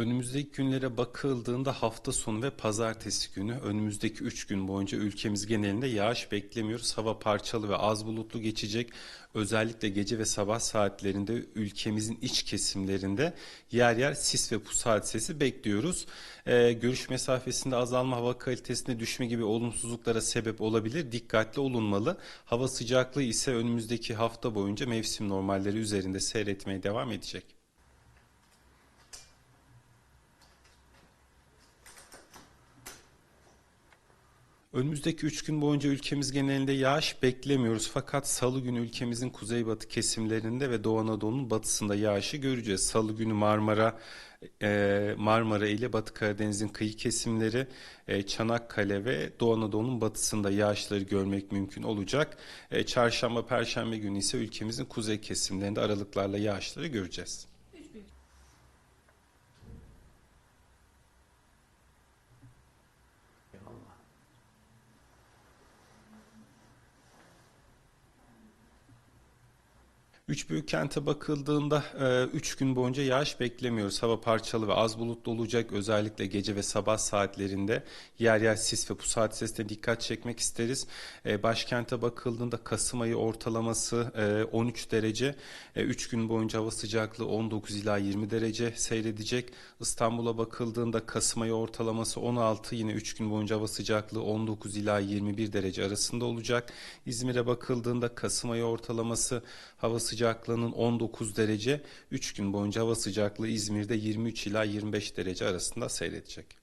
Önümüzdeki günlere bakıldığında hafta sonu ve pazartesi günü önümüzdeki 3 gün boyunca ülkemiz genelinde yağış beklemiyoruz. Hava parçalı ve az bulutlu geçecek. Özellikle gece ve sabah saatlerinde ülkemizin iç kesimlerinde yer yer sis ve pus hadisesi bekliyoruz. Ee, görüş mesafesinde azalma, hava kalitesinde düşme gibi olumsuzluklara sebep olabilir. Dikkatli olunmalı. Hava sıcaklığı ise önümüzdeki hafta boyunca mevsim normalleri üzerinde seyretmeye devam edecek. Önümüzdeki 3 gün boyunca ülkemiz genelinde yağış beklemiyoruz. Fakat salı günü ülkemizin kuzeybatı kesimlerinde ve Doğu Anadolu'nun batısında yağışı göreceğiz. Salı günü Marmara, e, Marmara ile Batı Karadeniz'in kıyı kesimleri, e, Çanakkale ve Doğu Anadolu'nun batısında yağışları görmek mümkün olacak. E, Çarşamba, Perşembe günü ise ülkemizin kuzey kesimlerinde aralıklarla yağışları göreceğiz. Üç büyük kente bakıldığında 3 gün boyunca yağış beklemiyoruz. Hava parçalı ve az bulutlu olacak. Özellikle gece ve sabah saatlerinde yer yer sis ve pus hadisesine dikkat çekmek isteriz. E, başkente bakıldığında Kasım ayı ortalaması e, 13 derece. 3 gün boyunca hava sıcaklığı 19 ila 20 derece seyredecek. İstanbul'a bakıldığında Kasım ayı ortalaması 16. Yine 3 gün boyunca hava sıcaklığı 19 ila 21 derece arasında olacak. İzmir'e bakıldığında Kasım ayı ortalaması hava sıcaklığının 19 derece, 3 gün boyunca hava sıcaklığı İzmir'de 23 ila 25 derece arasında seyredecek.